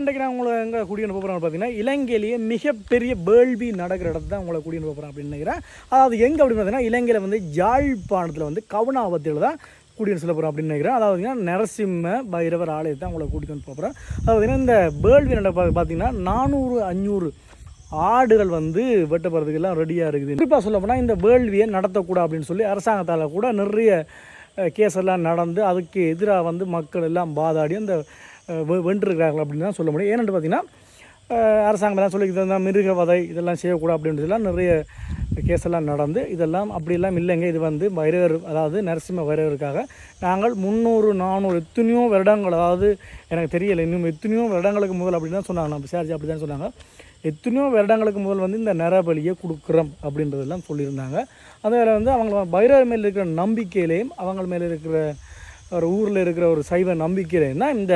இன்றைக்கு நான் உங்களை எங்கே குடியனுப்ப போகிறேன் பார்த்தீங்கன்னா இலங்கையிலேயே மிகப்பெரிய வேள்வி நடக்கிற இடத்துல தான் உங்களை குடியனுப்ப போகிறேன் அப்படின்னு நினைக்கிறேன். அதாவது எங்கே அப்படின்னு பார்த்தீங்கன்னா இலங்கையில் வந்து யாழ்ப்பாணத்தில் வந்து கவுனாவத்தில் தான் கூட்டிட்டு போகிறோம் அப்படின்னு நினைக்கிறேன். அதாவது பார்த்தீங்கன்னா நரசிம்ம பைரவர் ஆலயத்தை உங்களை கூட்டிகிட்டு வந்து போகிறேன் அதாவது பார்த்தீங்கன்னா இந்த வேள்வி நட பார்த்தீங்கன்னா நானூறு அஞ்சூறு ஆடுகள் வந்து வெட்டப்படுறதுக்கு எல்லாம் ரெடியாக இருக்குது. குறிப்பாக சொல்ல போனால் இந்த வேள்வியை நடத்தக்கூடாது அப்படின்னு சொல்லி அரசாங்கத்தால் கூட நிறைய கேஸ் எல்லாம் நடந்து அதுக்கு எதிராக வந்து மக்கள் எல்லாம் பாதாடி அந்த வென்றிருக்கிறார்கள் அப்படின்னு தான் சொல்ல முடியும். ஏன்னு பார்த்தீங்கன்னா அரசாங்கம் எல்லாம் சொல்லி இந்த மிருக வதை இதெல்லாம் செய்யக்கூடாது அப்படின்றதுலாம் நிறைய கேஸ் எல்லாம் நடந்து இதெல்லாம் அப்படியெல்லாம் இல்லைங்க. இது வந்து வைரவர் அதாவது நரசிம்ம வைரவருக்காக நாங்கள் முந்நூறு நானூறு எத்தனையோ வருடங்கள் அதாவது எனக்கு தெரியலை இன்னும் எத்தனையோ வருடங்களுக்கு முதல் அப்படி தான் சொன்னாங்க. நம்ம விசாரிச்சு அப்படி தான் சொன்னாங்க. எத்தனையோ வருடங்களுக்கு முதல் வந்து இந்த நரபலியை கொடுக்குறோம் அப்படின்றதெல்லாம் சொல்லியிருந்தாங்க. அதே வந்து அவங்க பைரவர் மேலே இருக்கிற நம்பிக்கையிலையும் அவங்க மேலே இருக்கிற ஒரு ஊரில் இருக்கிற ஒரு சைவ நம்பிக்கையிலையும் தான் இந்த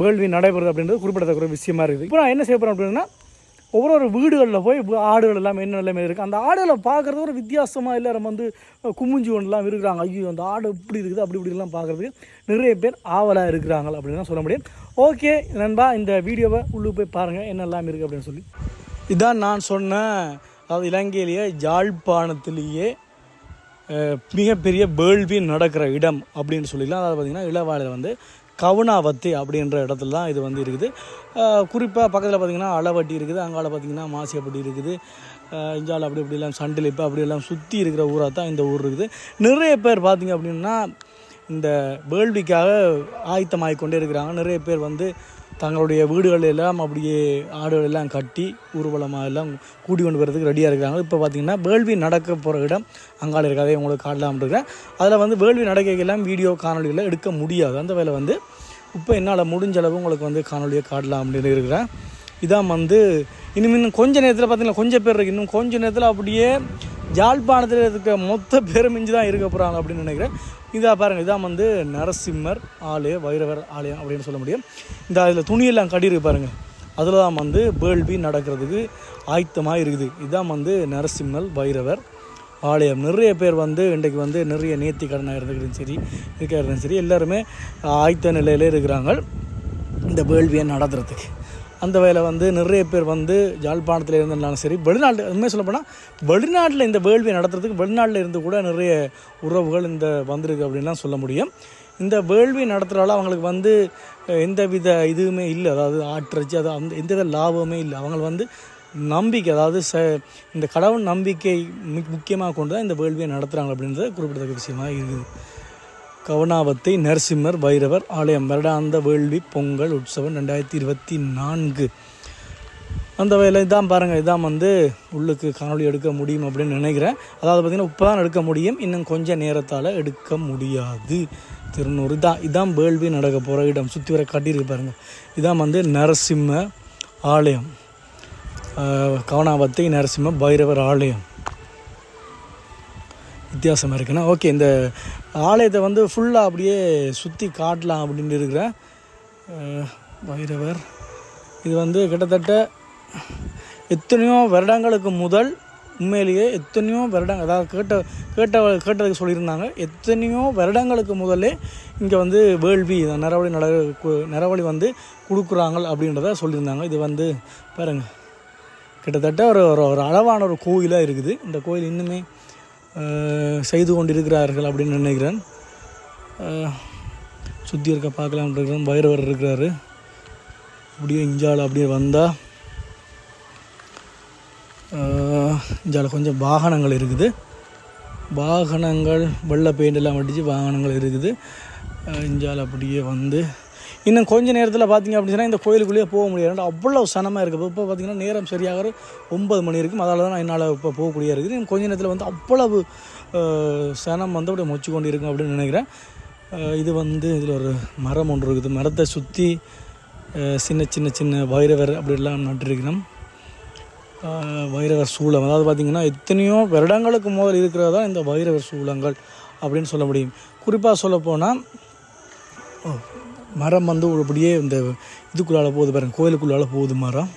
வேள்வி நடைபெறுது அப்படின்றது குறிப்பிடத்தக்க ஒரு விஷயமா இருக்குது. இப்போ நான் என்ன செய்ய போகிறேன் அப்படின்னா ஒவ்வொரு ஒரு வீடுகளில் போய் ஆடுகள் எல்லாம் என்ன நிலைமையில் இருக்குது அந்த ஆடுகளை பார்க்குறது ஒரு வித்தியாசமாக எல்லாரும் வந்து குமிஞ்சு ஒன்றுலாம் இருக்கிறாங்க. ஐயோ அந்த ஆடு இப்படி இருக்குது அப்படி இப்படிலாம் பார்க்குறதுக்கு நிறைய பேர் ஆவலாக இருக்கிறாங்க அப்படின்னு தான் சொல்ல முடியும். ஓகே நண்பா இந்த வீடியோவை உள்ளே போய் பாருங்கள் என்னெல்லாம் இருக்குது அப்படின்னு சொல்லி. இதான் நான் சொன்ன அதாவது இலங்கையிலேயே யாழ்ப்பாணத்திலேயே மிகப்பெரிய வேள்வி நடக்கிற இடம் அப்படின்னு சொல்லிக்கலாம். அதாவது பார்த்திங்கன்னா இளவாலையில் வந்து கவுனாவத்தி அப்படின்ற இடத்துல தான் இது வந்து இருக்குது. குறிப்பாக பக்கத்தில் பார்த்திங்கன்னா அளவட்டி இருக்குது. அங்கால பார்த்திங்கன்னா மாசியப்பட்டி இருக்குது. இஞ்சால் அப்படி அப்படி இப்படிலாம் சண்டிலிப்பு அப்படியெல்லாம் சுற்றி இருக்கிற ஊராக தான் இந்த ஊர் இருக்குது. நிறைய பேர் பார்த்திங்க அப்படின்னா இந்த வேள்விக்காக ஆயத்தமாகிக்கொண்டே இருக்கிறாங்க. நிறைய பேர் வந்து தங்களுடைய வீடுகள் எல்லாம் அப்படியே ஆடுகள் எல்லாம் கட்டி ஊர்வலமாக எல்லாம் கூடி கொண்டு வரதுக்கு ரெடியாக இருக்கிறாங்க. இப்போ பார்த்தீங்கன்னா வேள்வி நடக்க போகிற இடம் அங்கால இருக்காதே உங்களுக்கு காட்டலாம் இருக்கிறேன் அதில் வந்து வேள்வி நடக்கைக்கெல்லாம் வீடியோ காணொலிகளை எடுக்க முடியாது. அந்த வேலை வந்து இப்போ என்னால் முடிஞ்ச அளவு உங்களுக்கு வந்து காணொலியை காட்டலாம் அப்படின்னு இருக்கிறேன். இதான் வந்து இன்னும் இன்னும் கொஞ்ச நேரத்தில் பார்த்தீங்கன்னா கொஞ்சம் பேர் இருக்குது இன்னும் கொஞ்ச நேரத்தில் அப்படியே ஜாழ்ப்பாணத்தில் இருக்க மொத்த பேரும் மிஞ்சி தான் இருக்க போகிறாங்க அப்படின்னு நினைக்கிறேன். இதாக பாருங்கள் இதான் வந்து நரசிம்மர் ஆலய வைரவர் ஆலயம் அப்படின்னு சொல்ல முடியும். இந்த அதில் துணியெல்லாம் கட்டியிருக்கு பாருங்கள் அதில் தான் வந்து வேள்வி நடக்கிறதுக்கு ஆயத்தமாக இருக்குது. இதுதான் வந்து நரசிம்மர் வைரவர் ஆலயம். நிறைய பேர் வந்து இன்றைக்கு வந்து நிறைய நேர்த்தி கடனாக இருந்துக்கிறதும் சரி இருக்கிறதும் சரி எல்லாருமே ஆயத்த நிலையிலே இருக்கிறாங்க. இந்த வேள்வியை நடத்துறதுக்கு. அந்த வேலை வந்து நிறைய பேர் வந்து ஜாழ்ப்பாணத்தில் இருந்தாலும் சரி வெளிநாட்டு உண்மையை சொல்லப்போனால் வெளிநாட்டில் இந்த வேள்வியை நடத்துறதுக்கு வெளிநாட்டில் இருந்து கூட நிறைய உறவுகள் இந்த வந்திருக்கு அப்படின்லாம் சொல்ல முடியும். இந்த வேள்வி நடத்துகிறால அவங்களுக்கு வந்து எந்த வித இதுவுமே இல்லை. அதாவது ஆற்றச்சி அது அந்த எந்த வித லாபமே இல்லை. அவங்க வந்து நம்பிக்கை அதாவது ச இந்த கடவுள் நம்பிக்கை மு- முக்கியமாக கொண்டு தான் இந்த வேள்வியை நடத்துகிறாங்க அப்படின்றது குறிப்பிடத்தக்க விஷயமாக இருக்குது. கவுனாவத்தை நரசிம்மர் பைரவர் ஆலயம் வருடாந்த வேள்வி பொங்கல் உற்சவம் ரெண்டாயிரத்தி இருபத்தி நான்கு. அந்த வேலை இதான் பாருங்கள் இதான் வந்து உள்ளுக்கு காணொலி எடுக்க முடியும் அப்படின்னு நினைக்கிறேன். அதாவது பார்த்திங்கன்னா இப்போ தான் எடுக்க முடியும் இன்னும் கொஞ்சம் நேரத்தால் எடுக்க முடியாது. திருநூறு இதான் இதான் வேள்வி நடக்க போகிற இடம். சுற்றி வர காட்டியிருக்கு பாருங்கள் இதான் வந்து நரசிம்ம ஆலயம். கவனாபத்தை கவனாவத்தை நரசிம்ம பைரவர் ஆலயம். வித்தியாசமாக இருக்குன்னா ஓகே இந்த ஆலயத்தை வந்து ஃபுல்லாக அப்படியே சுற்றி காட்டலாம் அப்படின்னு இருக்கிறேன். பைரவர் இது வந்து கிட்டத்தட்ட எத்தனையோ வருடங்களுக்கு முதல் உண்மையிலேயே எத்தனையோ வருடங்கள் அதாவது கேட்ட கேட்ட கேட்டதுக்கு சொல்லியிருந்தாங்க. எத்தனையோ வருடங்களுக்கு முதல்லே இங்கே வந்து வேள்வி நரவழி நட கு- நரவழி வந்து கொடுக்குறாங்க அப்படின்றத சொல்லியிருந்தாங்க. இது வந்து பாருங்கள் கிட்டத்தட்ட ஒரு ஒரு ஒரு அளவான ஒரு கோயிலாக இருக்குது. இந்த கோயில் இன்னுமே செய்து கொண்டிருக்கிறார்கள் அப்படின்னு நினைக்கிறேன். சுற்றி இருக்க பார்க்கலாம் இருக்கிறேன். பைரவர் இருக்கிறாரு. அப்படியே இஞ்சால் அப்படியே வந்தால் இஞ்சால் கொஞ்சம் வாகனங்கள் இருக்குது. வாகனங்கள் வெள்ளை பெயிண்ட் எல்லாம் அடித்து வாகனங்கள் இருக்குது. இஞ்சால் அப்படியே வந்து இன்னும் கொஞ்ச நேரத்தில் பார்த்தீங்க அப்படின்னா இந்த கோயிலுக்குள்ளேயே போக முடியாது. அவ்வளோ சனமாக இருக்குது இப்போ பார்த்தீங்கன்னா நேரம் சரியாக ஒன்பது மணி இருக்கும் அதால் தான் என்னால் இப்போ போகக்கூடிய இருக்குது. இன்னும் கொஞ்ச நேரத்தில் வந்து அவ்வளவு சனம் வந்து அப்படியே மொச்சு கொண்டு இருக்கும் அப்படின்னு நினைக்கிறேன். இது வந்து இதில் ஒரு மரம் ஒன்று இருக்குது. மரத்தை சுற்றி சின்ன சின்ன சின்ன வைரவர் அப்படிலாம் நட்டுருக்கணும் வைரவர் சூளம். அதாவது பார்த்திங்கன்னா எத்தனையோ வருடங்களுக்கு முதல் இருக்கிறது தான் இந்த வைரவர் சூளங்கள் அப்படின்னு சொல்ல முடியும். குறிப்பாக சொல்லப்போனால் மரம் வந்து அப்படியே இந்த இதுக்குள்ளால போகுது பாருங்கள் கோயிலுக்குள்ளால போகுது மரம்.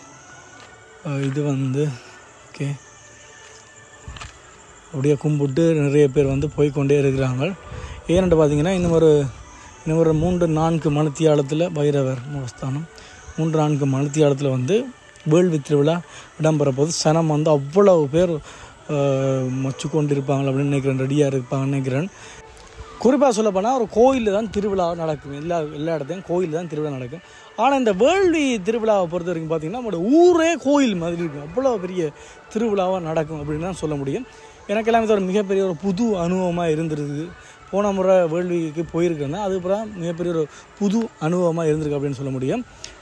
இது வந்து ஓகே. அப்படியே கும்பிட்டு நிறைய பேர் வந்து போய்க்கொண்டே இருக்கிறாங்க. ஏன்னு பார்த்தீங்கன்னா இன்னும் ஒரு இன்னும் ஒரு மூன்று நான்கு மணத்தியாலத்தில் பைரவர் மூலஸ்தானம் மூன்று நான்கு மணத்தியாலத்தில் வந்து வேள்வி திருவிழா இடம்பெற போது சனம் வந்து அவ்வளவு பேர் மச்சு கொண்டு இருப்பாங்க அப்படின்னு நினைக்கிறேன் ரெடியாக இருப்பாங்கன்னு நினைக்கிறேன். குறிப்பாக சொல்லப்போனால் ஒரு கோயிலில் தான் திருவிழா நடக்கும். எல்லா எல்லா இடத்தையும் கோயிலில் தான் திருவிழா நடக்கும். ஆனால் இந்த வேள்வி திருவிழாவை பொறுத்த வரைக்கும் பார்த்திங்கன்னா நம்மளோட ஊரே கோயில் மாதிரி இருக்கும். அவ்வளோ பெரிய திருவிழாவாக நடக்கும் அப்படின்னு தான் சொல்ல முடியும். எனக்கு எல்லாமே இது ஒரு மிகப்பெரிய ஒரு புது அனுபவமாக இருந்திருக்கு போன முறை வேள்விக்கு போயிருக்கேன்னா அதுக்கப்புறம் மிகப்பெரிய ஒரு புது அனுபவமாக இருந்திருக்கு அப்படின்னு சொல்ல முடியும்.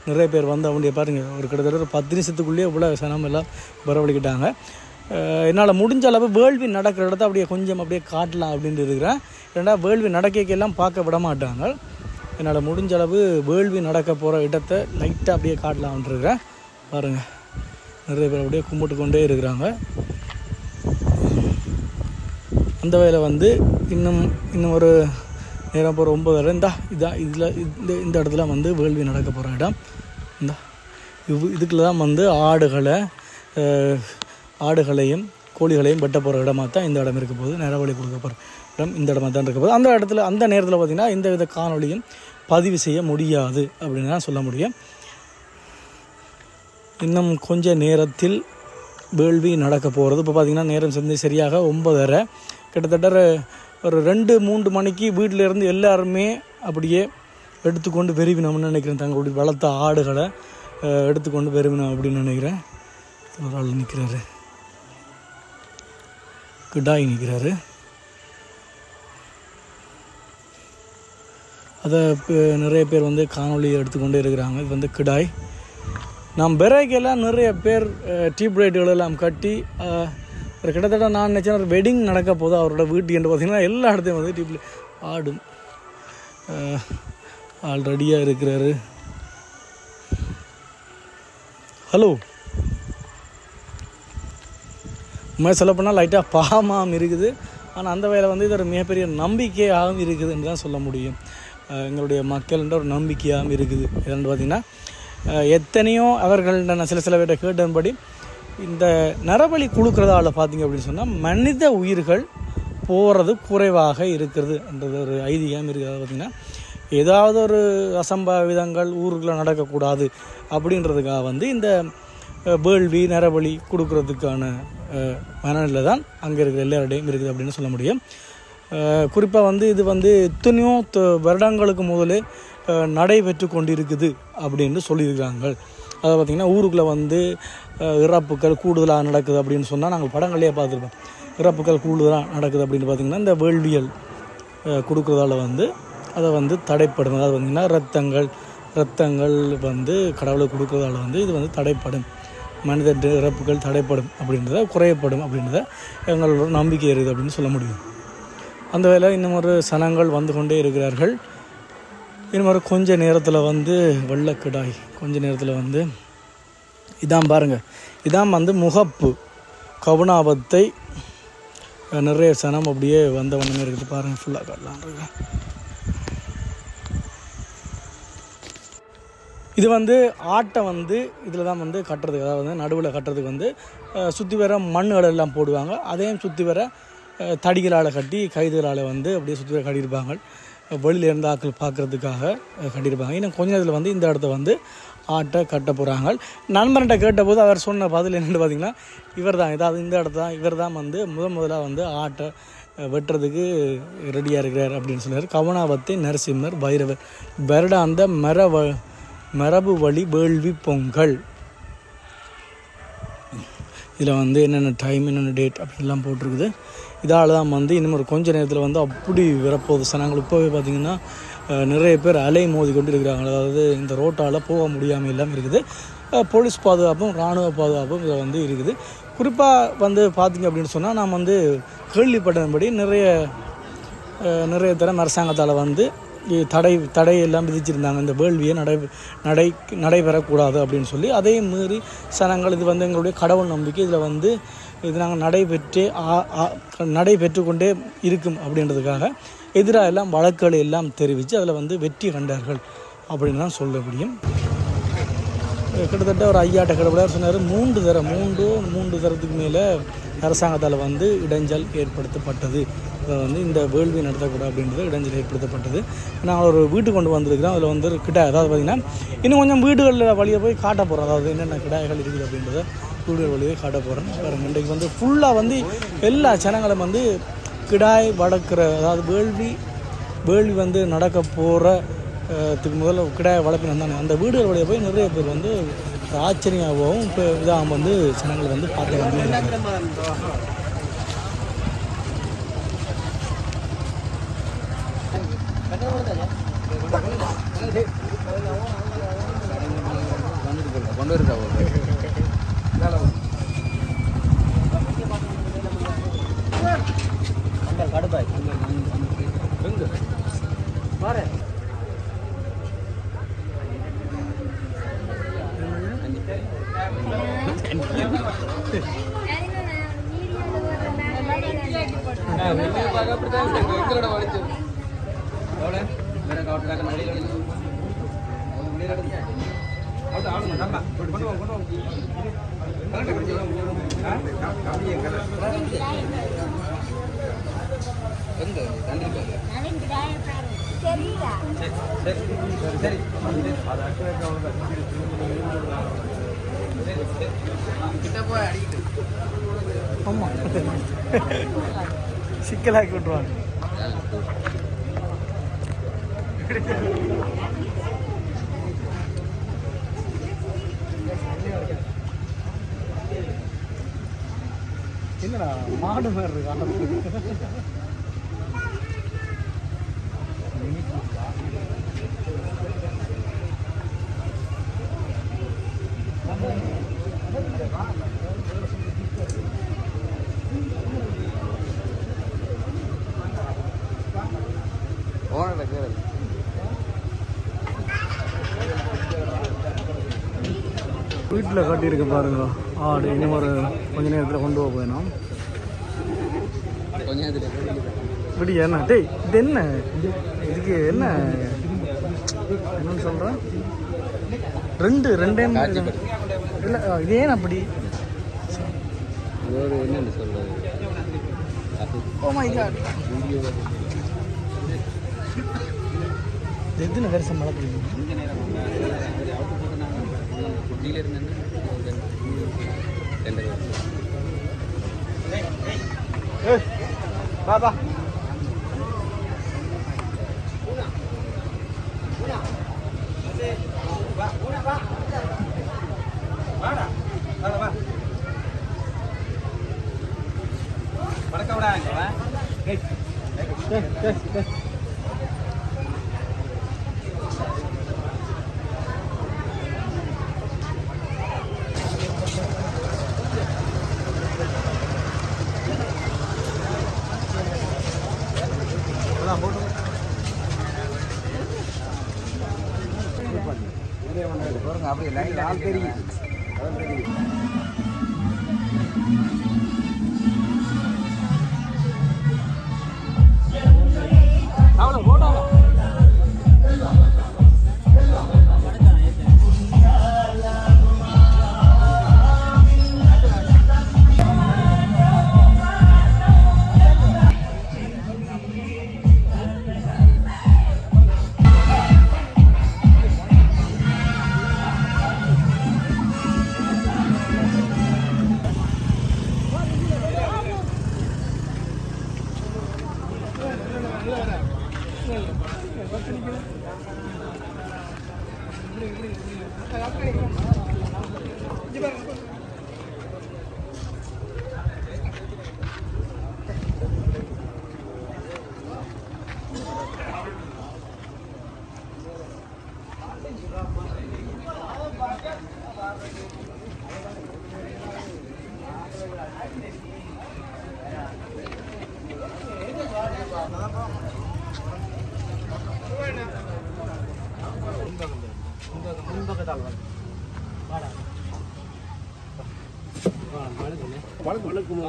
நிறைய பேர் வந்து அவங்களுடைய பாருங்கள் ஒரு கிட்டத்தட்ட ஒரு பத்து நிமிஷத்துக்குள்ளேயே இவ்வளோ சனம் எல்லாம் வரவழைக்கிட்டாங்க. என்னால் முடிஞ்ச அளவு வேள்வி நடக்கிற இடத்த அப்படியே கொஞ்சம் அப்படியே காட்டலாம் அப்படின்ட்டு இருக்கிறேன். ஏன்னா வேள்வி நடக்கைக்கெல்லாம் பார்க்க விட மாட்டாங்க. என்னால் முடிஞ்ச அளவு வேள்வி நடக்க போகிற இடத்த லைட்டாக அப்படியே காட்டலாம்னு இருக்கிறேன். பாருங்கள் நிறைய பேர் அப்படியே கும்பிட்டு கொண்டே இருக்கிறாங்க. அந்த வகையில் வந்து இன்னும் இன்னும் ஒரு நேரம் போகிற ஒம்பது வரை. இந்தா இதான் இதில் இந்த இந்த இடத்துல வந்து வேள்வி நடக்க போகிற இடம். இந்தா இவ் இதுக்குள்ள தான் வந்து ஆடுகளை ஆடுகளையும் கோழிகளையும் வெட்ட போகிற இடமாக தான் இந்த இடம் இருக்க போகுது. நேரவழி கொடுக்க போகிறேன் இடம் இந்த இடமா தான் இருக்க போது அந்த இடத்துல அந்த நேரத்தில் பார்த்திங்கன்னா எந்த வித காணொளியும் பதிவு செய்ய முடியாது அப்படின்னு தான் சொல்ல முடியும். இன்னும் கொஞ்ச நேரத்தில் வேள்வி நடக்க போகிறது இப்போ பார்த்திங்கன்னா நேரம் சேர்ந்து சரியாக ஒன்பதரை. கிட்டத்தட்ட ஒரு- ரெண்டு மூன்று மணிக்கு வீட்டில் இருந்து எல்லாருமே அப்படியே எடுத்துக்கொண்டு வெறுவினோம்னு நினைக்கிறேன். தங்களுடைய வளர்த்த ஆடுகளை எடுத்துக்கொண்டு வெறுவினோம் அப்படின்னு நினைக்கிறேன். ஒரு ஆள் நிற்கிறாரு கிடாய் நிற்கிறாரு அதை இப்போ நிறைய பேர் வந்து காணொளி எடுத்துக்கொண்டே இருக்கிறாங்க. இது வந்து கிடாய். நம் பிறகெல்லாம் நிறைய பேர் டியூப் லைட்டுகளெல்லாம் கட்டி ஒரு கிட்டத்தட்ட நான் நினச்சேன் ஒரு வெட்டிங் நடக்க போது அவரோட வீட்டு என்று பார்த்தீங்கன்னா எல்லா இடத்தையும் வந்து டியூப் ஆடும். ஆல்ரெடியாக ஆள் ரெடியாக இருக்கிறாரு. ஹலோ. உண்மையாக சொல்ல போனால் லைட்டாக பாமாம் இருக்குது. ஆனால் அந்த வேலை வந்து இது ஒரு மிகப்பெரிய நம்பிக்கையாகவும் இருக்குதுன்னு தான் சொல்ல முடியும். எங்களுடைய மக்கள்ன்ற ஒரு நம்பிக்கையாகவும் இருக்குது. என்னென்னு பார்த்திங்கன்னா எத்தனையோ அவர்கள் நான் சில சில பேர்ட்ட கேட்டபடி இந்த நரபலி கொடுக்குறதால பார்த்திங்க அப்படின்னு சொன்னால் மனித உயிர்கள் போகிறது குறைவாக இருக்கிறது என்றது ஒரு ஐதீகம் இருக்குது. பார்த்திங்கன்னா ஏதாவது ஒரு அசம்பாவிதங்கள் ஊருக்குள்ளே நடக்கக்கூடாது அப்படின்றதுக்காக வந்து இந்த வேள்வி நரபலி கொடுக்கறதுக்கான மனநிலை தான் அங்கே இருக்கிற எல்லாருடையும் இருக்குது அப்படின்னு சொல்ல முடியும். குறிப்பாக வந்து இது வந்து எத்தனையோ த- வருடங்களுக்கு முதலே நடைபெற்று கொண்டிருக்குது அப்படின்னு சொல்லியிருக்கிறாங்க அதை பார்த்திங்கன்னா ஊருக்குள்ளே வந்து இறப்புகள் கூடுதலாக நடக்குது அப்படின்னு சொன்னால் நாங்கள் படங்களையே பார்த்துருப்போம். இறப்புகள் கூடுதலாக நடக்குது அப்படின்னு பார்த்திங்கன்னா இந்த வேள்வியல் கொடுக்குறதால வந்து அதை வந்து தடைப்படும். அதாவது பார்த்திங்கன்னா ரத்தங்கள் ரத்தங்கள் வந்து கடவுளை கொடுக்குறதால வந்து இது வந்து தடைப்படும். மனித இறப்புகள் தடைப்படும் அப்படின்றத குறையப்படும் அப்படின்றத எங்களோட நம்பிக்கை இருக்குது அப்படின்னு சொல்ல முடியும். அந்த வேலை இன்னும் ஒரு சனங்கள் வந்து கொண்டே இருக்கிறார்கள். இன்னும் ஒரு கொஞ்ச நேரத்தில் வந்து வெள்ளக்கிடாய் கொஞ்ச நேரத்தில் வந்து இதான் பாருங்கள் இதான் வந்து முகப்பு கவுனாபத்தை நிறைய சனம் அப்படியே வந்த வண்ணமே இருக்குது. பாருங்கள் ஃபுல்லாக காட்டலாம் இது வந்து ஆட்டை வந்து இதில் தான் வந்து கட்டுறதுக்கு அதாவது வந்து நடுவில் கட்டுறதுக்கு வந்து சுற்றி வர மண்ணுகள் எல்லாம் போடுவாங்க. அதையும் சுற்றி வர தடிகளால் கட்டி கைதுகளால் வந்து அப்படியே சுற்றி கட்டியிருப்பாங்க. வெளியில் இருந்து ஆட்கள் பார்க்குறதுக்காக கட்டியிருப்பாங்க. இன்னும் கொஞ்ச நேரத்தில் வந்து இந்த இடத்த வந்து ஆட்டை கட்ட போகிறாங்க நண்பர்கிட்ட கேட்டபோது அவர் சொன்ன பதில் என்னென்னு பார்த்தீங்கன்னா இவர் தான் ஏதாவது இந்த இடத்த தான் இவர் தான் வந்து முதன் முதலாக வந்து ஆட்டை வெட்டுறதுக்கு ரெடியாக இருக்கிறார் அப்படின்னு சொன்னார் கவனாவத்தை நரசிம்மர் பைரவர். வருடாந்த மர வ மரபு வழி வேள்வி பொங்கல். இதில் வந்து என்னென்ன டைம் என்னென்ன டேட் அப்படின்லாம் போட்டிருக்குது. இதால் தான் வந்து இனிமேல் ஒரு கொஞ்ச நேரத்தில் வந்து அப்படி வரப்போகுது. சனங்கள் இப்போவே பார்த்திங்கன்னா நிறைய பேர் அலை மோதி கொண்டு இருக்கிறாங்க அதாவது இந்த ரோட்டால் போக முடியாமல் இல்லாமல் இருக்குது. போலீஸ் பாதுகாப்பும் இராணுவ பாதுகாப்பும் இதில் வந்து இருக்குது. குறிப்பாக வந்து பார்த்திங்க அப்படின்னு சொன்னால் நாம் வந்து கேள்விப்பட்டதன்படி நிறைய நிறைய தரம் அரசாங்கத்தால் வந்து தடை தடையெல்லாம் விதிச்சிருந்தாங்க. இந்த வேள்வியை நடை நடை நடைபெறக்கூடாது அப்படின்னு சொல்லி. அதே மீறி சனங்கள் இது வந்து எங்களுடைய கடவுள் நம்பிக்கை. இதில் வந்து இது நாங்கள் நடைபெற்று ஆ- ஆ- நடைபெற்று கொண்டே இருக்கும் அப்படின்றதுக்காக எதிராக எல்லாம் வழக்குகளை எல்லாம் தெரிவித்து அதில் வந்து வெற்றி கண்டார்கள் அப்படின்னு தான் சொல்ல முடியும். கிட்டத்தட்ட ஒரு ஐயாட்ட கடவுளார் சொன்னார். மூன்று தரம் மூன்று மூன்று தரத்துக்கு மேலே அரசாங்கத்தால் வந்து இடைஞ்சல் ஏற்படுத்தப்பட்டது. அதை வந்து இந்த வேள்வி நடத்தக்கூடாது அப்படின்றது இடைஞ்சல் ஏற்படுத்தப்பட்டது. நாங்கள் ஒரு வீட்டுக்கு கொண்டு வந்திருக்கிறோம். அதில் வந்து கிட்ட அதாவது பார்த்திங்கன்னா இன்னும் கொஞ்சம் வீடுகளில் வழியை போய் காட்ட போகிறோம் அதாவது என்னென்ன கிடாய்கள் இருக்குது அப்படின்றத கூடுதல் வழியை காட்ட போகிறோம் பாருங்கள் இன்றைக்கு வந்து ஃபுல்லாக வந்து எல்லா ஜனங்களும் வந்து கிடாய் வளர்க்குற அதாவது வேள்வி வேள்வி வந்து நடக்க போகிற இதுக்கு முதல்ல கிடாய் வளர்ப்பினம் தானே அந்த வீடுகள் வழியாக போய் நிறைய பேர் வந்து ஆச்சரியமாகவும் இப்போ இதாக வந்து ஜனங்கள் வந்து பார்க்க வந்து கொண்டு இருக்கா ஆமாம் சிக்கலாக்கி விட்ருவாங்க என்னடா மாடு மாதிரி இருக்கு ஓனர் கேளு வீட்டில் கட்டியிருக்கு பாருங்க. ஆடு இன்னும் ஒரு கொஞ்ச நேரத்தில் கொண்டு போக போயிடும் இப்படி என்ன? டேய் இது என்ன? இதுக்கு என்ன? என்னன்னு சொல்கிறேன் ரெண்டு ரெண்டே இல்லை இது ஏன் அப்படி? ஒரு என்னன்னு சொல்றது? அது ஓ மை காட் வீடியோ எத்தனை வருஷம் மழை பெய்யும் கொஞ்ச நேரம் அவுட்டு போட்டுனாங்க குட்டியில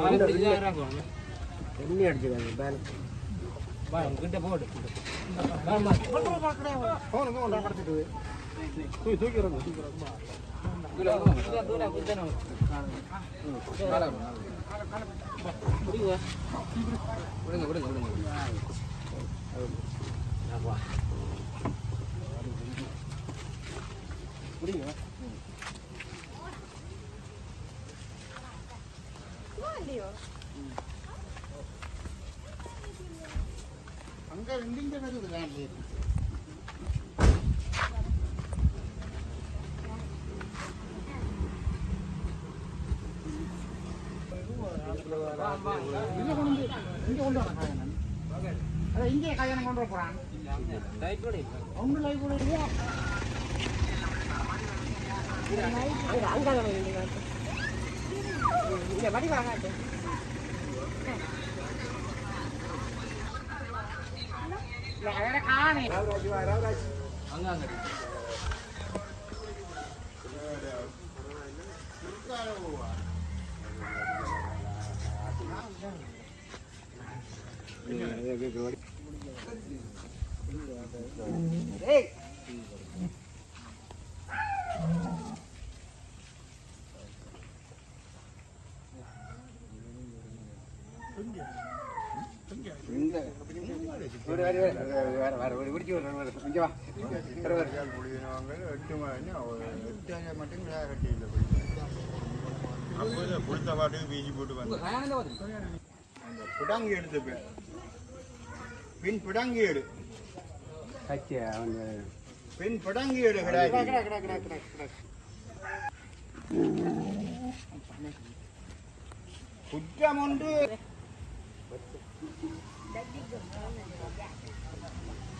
ஆள் தெரியும் விடுங்க விடுங்க விடுங்க அங்க அங்க இந்த வருது வேற இங்க கொண்டு ஒரு விடிச்சு வர வர இங்க வா வர வர கொடுத்த 이제 말이 많아. Hey! பிடாங்கி பின். பிடாங்கி எடு பின் பிடாங்கி எடு குற்றம் ஒன்று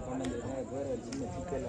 பண்ணது வேறு சின்ன சிக்கல்